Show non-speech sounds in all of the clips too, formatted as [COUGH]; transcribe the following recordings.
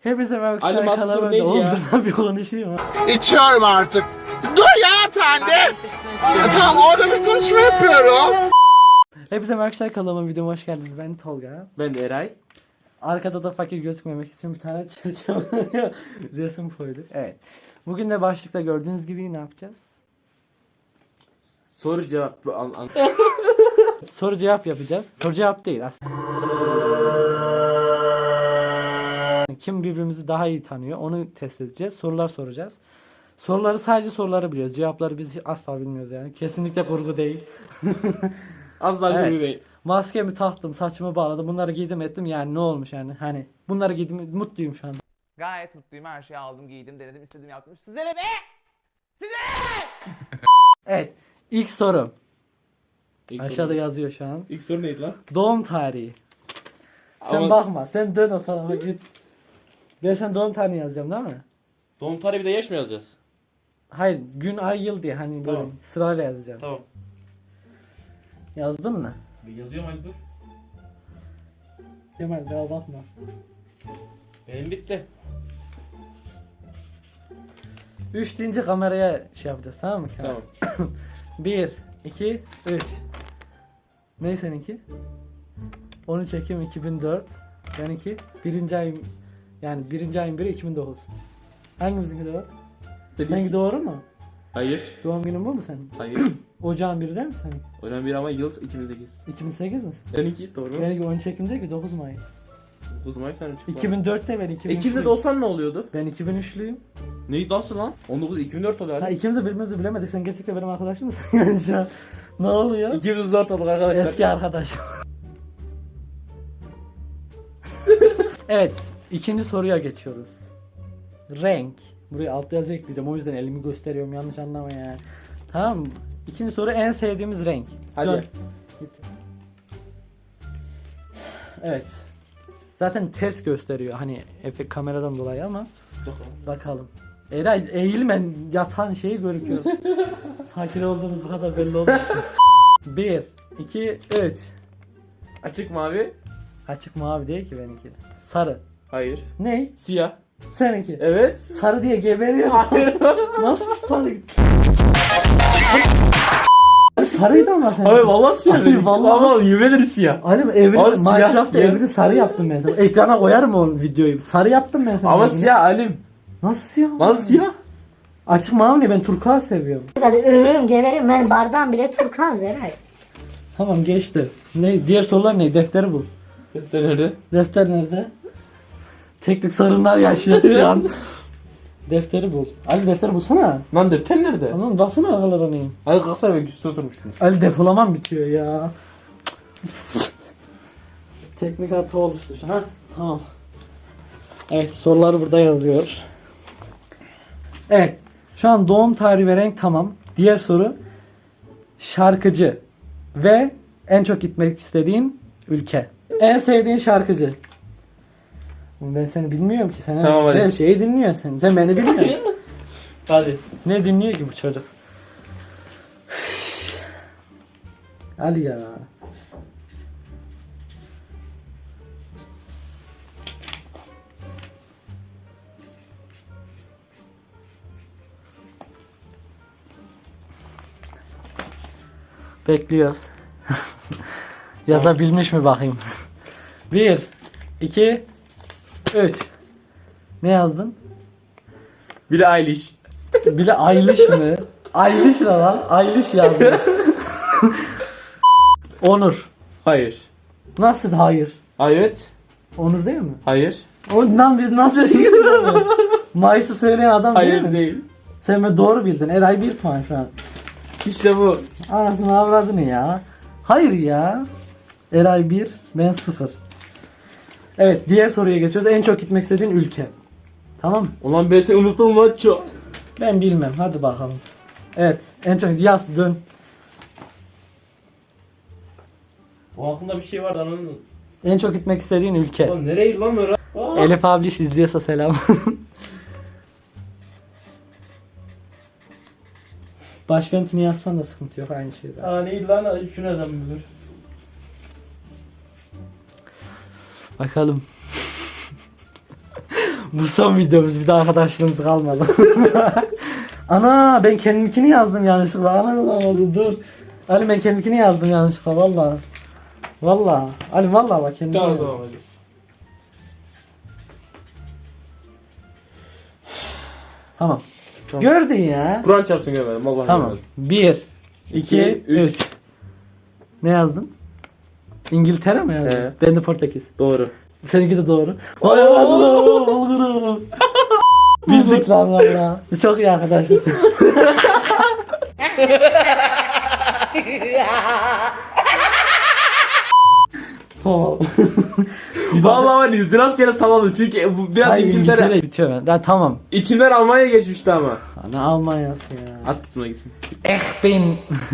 Hepinize merhaba Ali. Mansur neydi Oğlum ya? dur lan bir konuşayım. İçiyorum artık. Dur ya efendi. Tamam orada bir konuşma yapıyorum. Hepinize merhaba arkadaşlar. Kanalıma videoma hoş geldiniz. Ben Tolga. Ben de Eray. Arkada da fakir gözükmemek için bir tane [LAUGHS] çerçeve resim koyduk. Evet. Bugün de başlıkta gördüğünüz gibi ne yapacağız? Soru cevap an, an. Soru cevap yapacağız. Soru cevap değil aslında. Kim birbirimizi daha iyi tanıyor onu test edeceğiz. Sorular soracağız. Soruları sadece soruları biliyoruz. Cevapları biz asla bilmiyoruz yani. Kesinlikle kurgu değil. [LAUGHS] Asla Evet. evet. değil. Maskemi taktım, saçımı bağladım. Bunları giydim ettim yani ne olmuş yani? Hani bunları giydim mutluyum şu an. Gayet mutluyum. Her şeyi aldım, giydim, denedim, istedim, yaptım. Sizlere be! [LAUGHS] Evet. ilk soru. İlk Aşağıda soru, yazıyor şu an. İlk soru neydi lan? Doğum tarihi. Sen Ama- bakma. Sen dön o tarafa git. Ben sen doğum tarihini yazacağım değil mi? Doğum tarihi bir de yaş mı yazacağız? Hayır. Gün, ay, yıl diye hani böyle Tamam. sırayla yazacağım. Tamam. Yazdın mı? Bir yazıyorum Ali dur. Kemal daha bakma. Benim bitti. Üç deyince kameraya şey yapacağız tamam mı Kemal? Tamam. [COUGHS] Bir, iki, üç. Ne seninki? 13 Ekim 2004. Benimki birinci ayım yani birinci ayın biri 2009. Hangimizinki doğru? Seninki doğru mu? Hayır. Doğum günün bu mu senin? Hayır. [CLEARS THROAT] Ocağın biri değil mi senin? Önemli bir ama yıl 2008. 2008 misin? Seninki doğru mu? Benimki 13 Ekim değil ki 9 Mayıs. 9 Mayıs sen çıktı. 2004'te ben 2003'lüyüm. Ekim'de de olsan ne oluyordu? Ben 2003'lüyüm. Neydi nasıl lan? 19 2004 oluyor Ha ikimiz de birbirimizi bilemedik. Sen gerçekten benim arkadaşım mısın? [LAUGHS] yani şu an ne oluyor? 2004 olduk arkadaşlar. Eski arkadaş. [LAUGHS] evet, ikinci soruya geçiyoruz. Renk. Buraya alt yazı ekleyeceğim. O yüzden elimi gösteriyorum. Yanlış anlama ya. Tamam mı? İkinci soru en sevdiğimiz renk. Hadi. Dön. Git. Evet. Zaten ters gösteriyor hani efekt kameradan dolayı ama bakalım. Eray eğilmen yatan şeyi görüküyor. [LAUGHS] Fakir olduğumuz bu kadar belli olmasın. 1, 2, 3. Açık mavi. Açık mavi değil ki benimki. Sarı. Hayır. Ney? Siyah. Seninki. Evet. Sarı diye geberiyor. [LAUGHS] Nasıl sarı? Sarıydı ama sen. Hayır vallahi siyah. Hayır, vallahi. Vallahi yemin siyah. Hani evini, Abi siyah, Minecraft'ta siyah. evini sarı yaptım ben sana. Ekrana koyarım o videoyu. Sarı yaptım ben sana. Ama evini. siyah Alim. Nasıl siyah? Lan siyah. Açık mavi? Ben turkuaz seviyorum. Hadi ölürüm geberim ben bardağım bile turkuaz Eray. Tamam geçti. Ne? Diğer sorular ne? Defteri bul. Nerede? Defter nerede? Teknik sorunlar yaşıyor şu an. [LAUGHS] Defteri bul. Ali defteri bulsana. Lan defter nerede? Aman baksana aralara neyim. Hadi kalksana ben üstüne oturmuştum. Ali depolamam bitiyor ya. Teknik hata oluştu şu an. Tamam. Evet sorular burada yazıyor. Evet. Şu an doğum tarihi ve renk tamam. Diğer soru şarkıcı ve en çok gitmek istediğin ülke. En sevdiğin şarkıcı. Ben seni bilmiyorum ki. Sen Tamam, hadi. sen şeyi dinliyorsun sen. Sen beni bilmiyorsun. [LAUGHS] Hadi. ne dinliyor ki bu çocuk? Ali ya. Bekliyoruz. [LAUGHS] Yazabilmiş mi bakayım? Bir, iki, üç. Ne yazdın? Bir de Eilish. Bile Ayliş mi? Ayliş ne lan? Ayliş yazmış. Onur. Hayır. Nasıl hayır? Evet. Onur değil mi? Hayır. Ondan biz nasıl [LAUGHS] Mayıs'ı söyleyen adam değil Hayır mi? değil. Sen ben doğru bildin. Eray bir puan şu an. İşte bu. Anasını avradını ya. Hayır ya. Eray 1, ben 0. Evet diğer soruya geçiyoruz. En çok gitmek istediğin ülke. Tamam mı? Ulan ben seni unuttum lan çok. Ben bilmem. Hadi bakalım. Evet. En çok yaz dön. O aklında bir şey vardı ananın. En çok gitmek istediğin ülke. Lan nereye lan ora? Aa. Elif abliş izliyorsa selam. [LAUGHS] Başkentini yazsan da sıkıntı yok aynı şey zaten. Aa neydi lan? Şu nereden bilir? Bakalım. [LAUGHS] Bu son videomuz bir daha arkadaşlığımız kalmadı. [LAUGHS] Ana ben kendimkini yazdım yanlışlıkla. Ana anlamadım dur. Ali ben kendimkini yazdım yanlışlıkla valla. Valla. Ali valla bak kendimkini Tamam yazdım. tamam hadi. Tamam. Tamam. Gördün ya. Kur'an çarpsın görmedim. Vallahi Tamam. görmedim. 1 2 İki, 3 üç. Ne yazdın? İngiltere mi yazdın? He. Ben de Portekiz. Doğru. Seninki de doğru. Vay Allah'ım. Bildik lan valla. Biz çok iyi arkadaşız. [LAUGHS] tamam. [LAUGHS] Vallahi var ya rastgele salladım çünkü bu biraz Hayır İngiltere. İngiltere bitiyor ben. Ya, tamam. İçimden Almanya geçmişti ama. Ne Almanya'sı ya. At tutuna gitsin. Eh ben.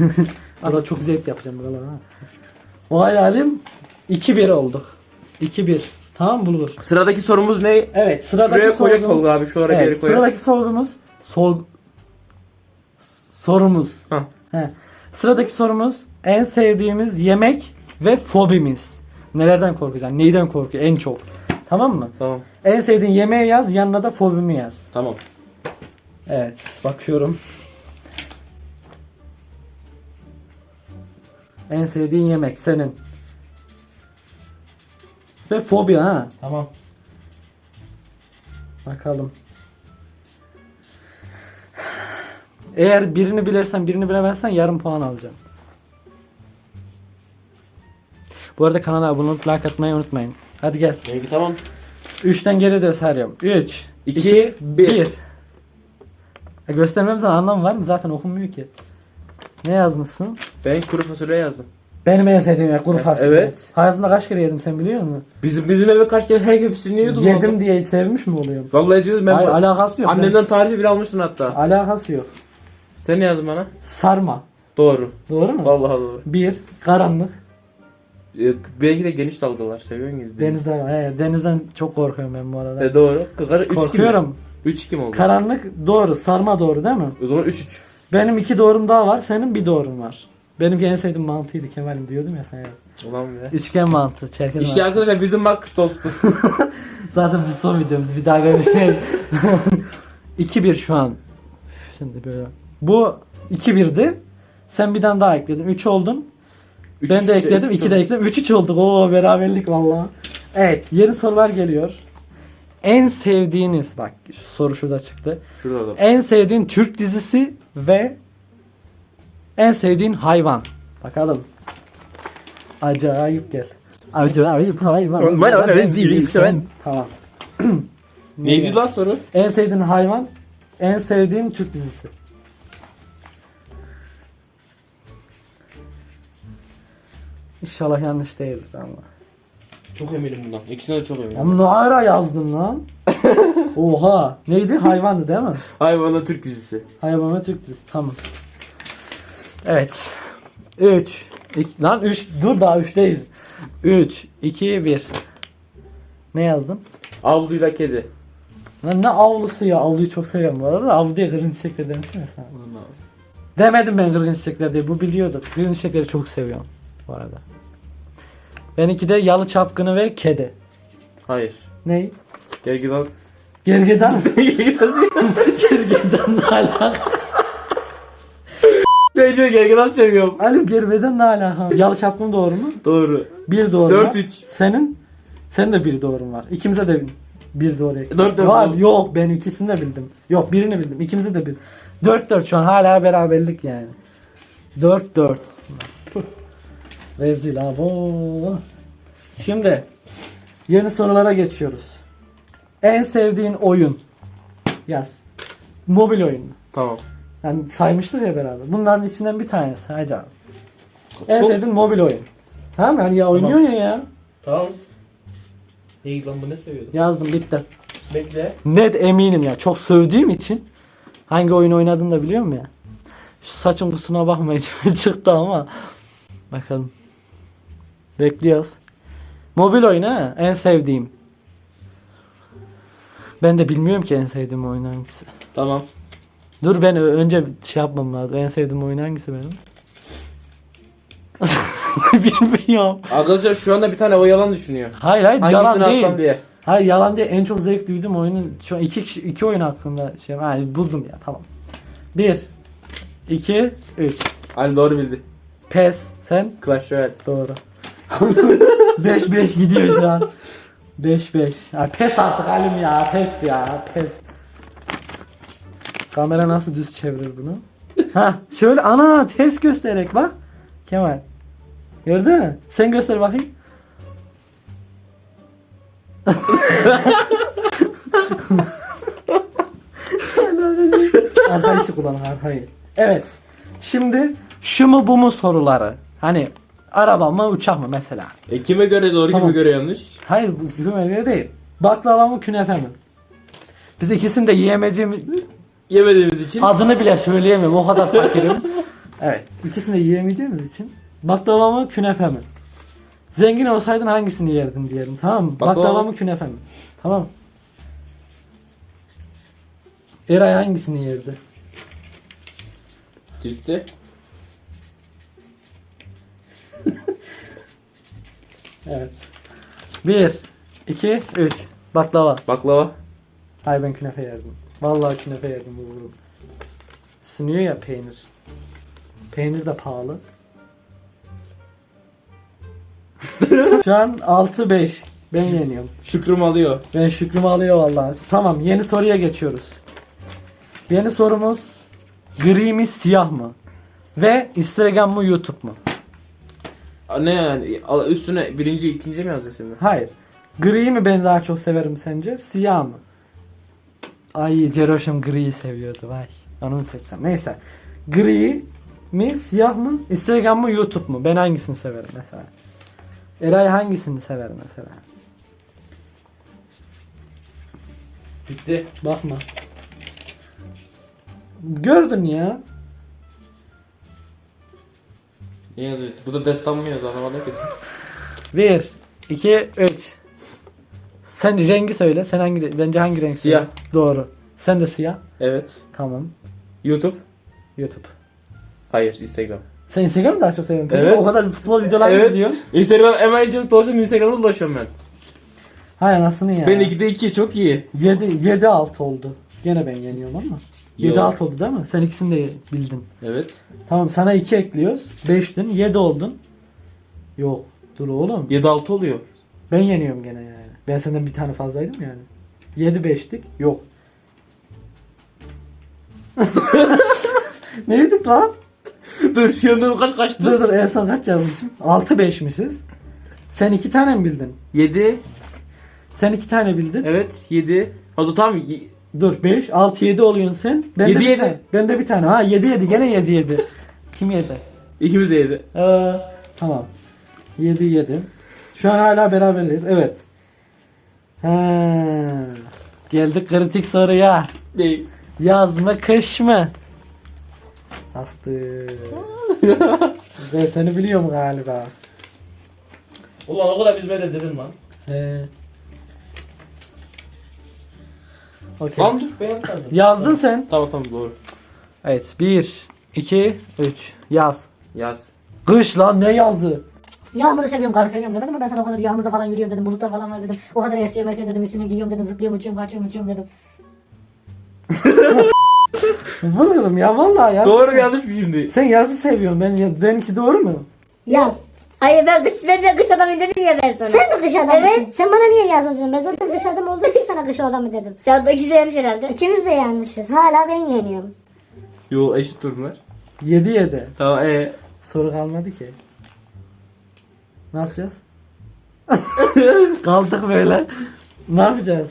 [LAUGHS] Arada çok zevk yapacağım buralara ha. Vay halim. 2-1 olduk. 2-1. Tamam mı Bulgur? Sıradaki sorumuz ne? Evet sıradaki Şuraya koyak sorumuz- Tolga abi. Şuralara Evet, geri koyak. sıradaki sorumuz sol sorumuz. Hah. He. Sıradaki sorumuz en sevdiğimiz yemek ve fobimiz. Nelerden korkuyoruz? Yani neyden korkuyor en çok? Tamam mı? Tamam. En sevdiğin yemeği yaz, yanına da fobimi yaz. Tamam. Evet, bakıyorum. En sevdiğin yemek senin. Ve fobi ha. Tamam. Bakalım. Eğer birini bilirsen birini bilemezsen yarım puan alacaksın. Bu arada kanala abone olup like atmayı unutmayın. Hadi gel. Benimki tamam. 3'ten geri de sarıyorum. 3, İki, bir. 1. E göstermemizin anlamı var mı? Zaten okunmuyor ki. Ne yazmışsın? Ben kuru fasulye yazdım. Benim en sevdiğim ya kuru fasulye. Evet. Hayatımda kaç kere yedim sen biliyor musun? Bizim bizim eve kaç kere her hepsini yiyordum. Yedim vallahi. diye sevmiş mi oluyorum? Vallahi diyordum ben. Hayır alakası yok. Annemden tarifi bile almıştın hatta. Alakası yok. Sen ne yazdın bana? Sarma. Doğru. Doğru mu? Vallahi doğru. Bir, karanlık. Ee, belki de geniş dalgalar seviyorsun gibi. Denizden, he, denizden çok korkuyorum ben bu arada. E doğru. Kızlar 3 2 Korkuyorum. 3 2 mi oldu? Karanlık doğru, sarma doğru değil mi? o zaman 3 3. Benim iki doğrum daha var, senin bir doğrun var. Benimki en sevdiğim mantıydı Kemal'im diyordum ya sana. Ulan be. Üçgen mantı, çerkez İşte mantı. arkadaşlar bizim Max dostu. [LAUGHS] Zaten bir son videomuz, bir daha görüşmeyiz. [LAUGHS] 2-1 şu an. Üf, Sen de böyle. Bu 2-1'di. Sen bir tane daha ekledin. 3 oldun. Üç- ben de şey, ekledim. üç 2 de ekledim. 3-3 olduk. Oo beraberlik valla. Evet yeni sorular geliyor. En sevdiğiniz bak soru şurada çıktı. Şurada orada. En sevdiğin Türk dizisi ve en sevdiğin hayvan. Bakalım. Acayip gel. Acayip hayvan. Bana benziyorsun. Tamam. [CLEARS THROAT] Neydi lan soru? En sevdiğin hayvan, en sevdiğin Türk dizisi. İnşallah yanlış değildir ama. Çok eminim bundan. İkisine de çok eminim. Ama ne ara yazdın lan? Oha. Neydi? Hayvandı değil mi? Hayvana Türk dizisi. Hayvan ve Türk dizisi. Tamam. Evet. 3 Lan 3 dur daha 3'teyiz. 3 2 1 Ne yazdın? Avluyla kedi. Lan ne avlusu ya? Avluyu çok seviyorum bu arada. Avlu diye kırın çiçekler demişsin ya sen. Demedim ben kırgın çiçekler diye. Bu biliyordu. Kırgın çiçekleri çok seviyorum bu arada. Benimki de yalı çapkını ve kedi. Hayır. Ney? Gergedan. Gergedan. [LAUGHS] Gergedan. Ne alaka? Bence gergedan seviyorum. Alim gergedan ne alaka? Yalı çapkını doğru mu? Doğru. Bir doğru Dört var. üç. Senin? Senin de bir doğrun var. İkimize de bir doğru ekledim. Dört dört Var, oldu. yok ben ikisini de bildim. Yok birini bildim. İkimize de bir. 4-4 şu an hala beraberlik yani. 4-4. Rezil abo. Şimdi yeni sorulara geçiyoruz. En sevdiğin oyun. Yaz. Mobil oyun. Tamam. Yani saymıştık ya beraber. Bunların içinden bir tanesi. Abi. En Çok- sevdiğin mobil oyun. Tamam yani ya oynuyorsun ya ya. Tamam. İyi lan bu ne seviyordun? Yazdım bitti. Bekle. Net eminim ya. Çok sövdüğüm için hangi oyun oynadığını da biliyorum ya. Şu saçım kusuna bakmayın [LAUGHS] çıktı ama. Bakalım. Bekliyoruz. Mobil oyun ha. En sevdiğim. Ben de bilmiyorum ki en sevdiğim oyun hangisi. Tamam. Dur ben ö- önce şey yapmam lazım. En sevdiğim oyun hangisi benim? [LAUGHS] Bilmiyorum. Arkadaşlar şu anda bir tane o yalan düşünüyor. Hayır hayır yalan Hangisini değil. alsam diye. Hayır yalan değil. En çok zevk duyduğum oyunun şu an iki, kişi- iki oyun hakkında şey yani buldum ya tamam. 1 2 3 Ali doğru bildi. PES sen Clash Royale. doğru. [LAUGHS] 5 5 gidiyor şu an. 5 5. Ya pes artık Halim ya. Pes ya. Pes. Kamera nasıl düz çevirir bunu? [LAUGHS] ha şöyle ana ters göstererek bak. Kemal. Gördün mü? Sen göster bakayım. [LAUGHS] arkayı çık ulan arkayı. Evet. Şimdi şu mu bu mu soruları. Hani araba mı uçak mı mesela. E kime göre doğru Tamam. kime göre yanlış? Hayır bu güvene göre değil. Baklava mı künefe mi? Biz ikisini de yiyemeyeceğimiz Yemediğimiz için. adını bile söyleyemiyorum o kadar fakirim. [LAUGHS] evet ikisini de yiyemeyeceğimiz için baklava mı künefe mi? Zengin olsaydın hangisini yerdin diyelim tamam mı? Baklava. Baklava mı künefe mi? Tamam mı? Eray hangisini yerdi? Ciddi. Evet. 1 2 3 Baklava. Baklava. Hayır ben künefe yerdim. Vallahi künefe yerdim bu vururum. Sunuyor ya peynir. Peynir de pahalı. Şu an 6-5. Ben yeniyorum. Şükrüm alıyor. Ben şükrümü alıyor vallahi. Tamam yeni soruya geçiyoruz. Yeni sorumuz gri mi siyah mı? Ve Instagram mı YouTube mu? Ne yani? Üstüne birinci ikinci mi şimdi? Hayır. Gri mi ben daha çok severim sence? Siyah mı? Ay Ceroş'um griyi seviyordu vay. Onu mu seçsem? Neyse. Gri mi siyah mı? Instagram mı YouTube mu? Ben hangisini severim mesela? Eray hangisini sever mesela? Bitti. Bakma. Gördün ya. Ne yazıyor? Bu da destan mı yazıyor anlamadım ki. 1 2 3 Sen rengi söyle. Sen hangi bence hangi renk? Siyah. söyle? Doğru. Sen de siyah. Evet. Tamam. YouTube. YouTube. Hayır Instagram. Sen Instagram'ı daha çok seviyorsun. Evet. O kadar futbol videoları Evet. izliyorsun. Instagram hemen çok doğrusu Instagram'da ulaşıyorum ben. Hay anasını ya. Ben 2'de 2 çok iyi. 7 7 6 oldu. Gene ben yeniyorum ama. 7 Yok. 6 oldu değil mi? Sen ikisini de bildin. Evet. Tamam sana 2 ekliyoruz. 5'tin 7 oldun. Yok. Dur oğlum. 7 6 oluyor. Ben yeniyorum gene yani. Ben senden bir tane fazlaydım yani. 7 5'lik. Yok. [LAUGHS] Neydik lan? Dur şimdi kaç kaçtı? Dur dur en son kaç yazmışım? 6 5 mi siz? Sen 2 tane mi bildin? 7. Sen 2 tane bildin. Evet 7. Hadi tamam. y- Dur 5 6 7 oluyorsun sen. Ben Yedi, de bir yedi. tane. Ben de bir tane. Ha 7 7 gene 7 7. Kim yedi? İkimiz de 7. Ee, tamam. 7 7. Şu an hala beraberiz. Evet. Ha. Geldik kritik soruya. Değil. Yaz mı kış mı? Astı. ben seni biliyorum galiba. Ulan o kadar bizime de dedin lan. He. Okey. Lan dur ben yazdım. Yazdın sen. Tamam tamam doğru. Evet. 1 2 3 yaz. Yaz. Kış lan ne yazı? Yağmuru seviyorum, karı seviyorum demedim mi? Ben sana o kadar yağmurda falan yürüyorum dedim, bulutlar falan var dedim. O kadar esiyor esiyor dedim, üstüne giyiyorum dedim, zıplıyorum, uçuyorum, kaçıyorum, uçuyorum dedim. [LAUGHS] Bulurum ya vallahi ya. Doğru mu yanlış mı şimdi? Sen yazı seviyorsun. Ben benimki doğru mu? Yaz. Hayır ben kış, ben de kış adamıyım dedim ya ben sana. Sen mi kış adamısın? Evet. Sen bana niye yazıyorsun? Ben zaten kış adam olduğum için sana kış adamı dedim. Sen de ikisi yanlış herhalde. İkimiz de yanlışız. Hala ben yeniyorum. Yo eşit durumlar. 7 7. Tamam ee. Soru kalmadı ki. Ne yapacağız? [LAUGHS] Kaldık böyle. Ne yapacağız?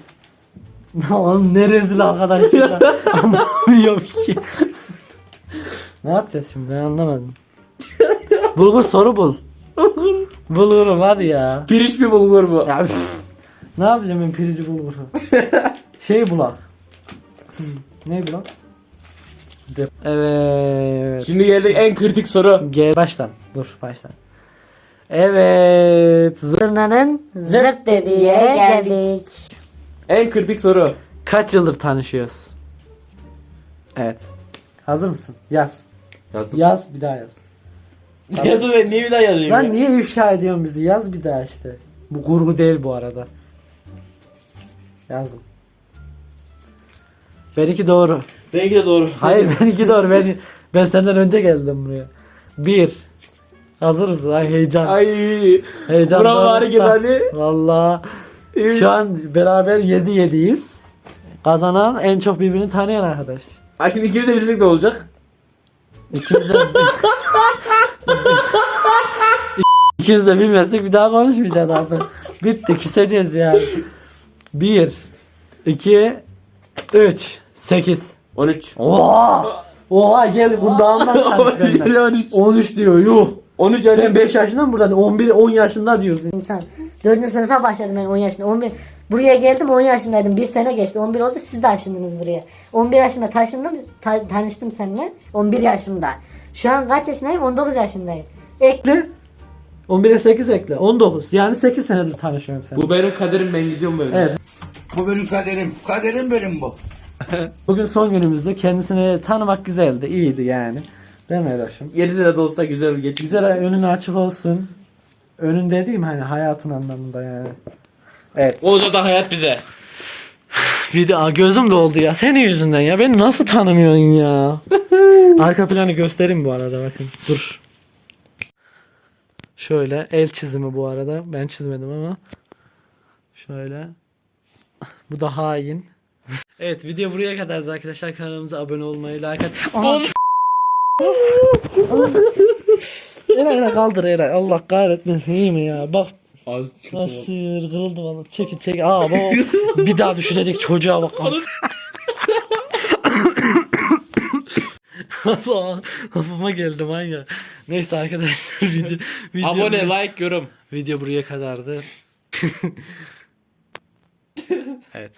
Oğlum ne rezil arkadaş ya. Anlamıyorum ki. ne yapacağız şimdi ben anlamadım. Bulgur soru bul. Bulurum hadi ya. Pirinç mi bulgur mu? Ya üf. ne yapacağım ben pirici bulguru? [LAUGHS] şey bulak. Ne bulak? De- Evet. Şimdi geldik en kritik soru. Gel baştan. Dur baştan. Evet. Z- Zurnanın zırt dediğe geldik. En kritik soru. Kaç yıldır tanışıyoruz? Evet. Hazır mısın? Yaz. Yazdım. Yaz bir daha yaz. Yazdım ben niye bir daha yazayım Lan ya? niye ifşa ediyorsun bizi? Yaz bir daha işte. Bu kurgu değil bu arada. Yazdım. Benimki doğru. Benimki de doğru. Hayır benimki doğru. Ben, ben senden önce geldim buraya. Bir. Hazır mısın? Ay heyecan. Ay. heyecan. Bravo bari gel hadi. Valla. Üç. Şu an beraber 7-7'yiz. Kazanan en çok birbirini tanıyan arkadaş. Ay şimdi ikimiz de bilsek de olacak. İkimiz de... [LAUGHS] [LAUGHS] İkimiz de bilmezsek bir daha konuşmayacağız artık. Bitti küseceğiz yani. 1 2 3 8 13. Oha! Oha gel kundağımdan [LAUGHS] kaç benden. 13. 13 diyor yuh. 13 Ben yani. 5 yaşında mı burada? 11 10 yaşında diyorsun. İnsan. Dördüncü sınıfa başladım ben 10 yaşında. 11 Buraya geldim 10 yaşındaydım. Bir sene geçti. 11 oldu siz de taşındınız buraya. 11 yaşında taşındım. ta- tanıştım seninle. 11 yaşımda. Şu an kaç yaşındayım? 19 yaşındayım. Ek Ekle. 11'e 8 ekle. 19. Yani 8 senedir tanışıyorum seninle. Bu benim kaderim ben gidiyorum böyle. Evet. Bu benim kaderim. Kaderim benim bu. [LAUGHS] Bugün son günümüzde kendisini tanımak güzeldi. iyiydi yani. Değil mi Eroş'um? 7 sene de olsa güzel geçti. Güzel önün açık olsun. Önün dediğim hani hayatın anlamında yani. Evet. Olacak da hayat bize. Video Aa, gözüm doldu ya. Senin yüzünden ya. Beni nasıl tanımıyorsun ya? [LAUGHS] Arka planı göstereyim bu arada bakın. Dur. Şöyle el çizimi bu arada. Ben çizmedim ama. Şöyle. Bu da hain. Evet video buraya kadardı arkadaşlar. Kanalımıza abone olmayı, like at. Aha. [LAUGHS] Eray Eray kaldır Eray. Allah kahretmesin iyi mi ya? Bak Az Nasıl kırıldı valla. Çekil çekil. Aa baba bir daha düşürecek çocuğa bak. Allah Kafama geldi manyak. Neyse arkadaşlar [LAUGHS] video, video, Abone, like, yorum. video buraya kadardı. [LAUGHS] evet.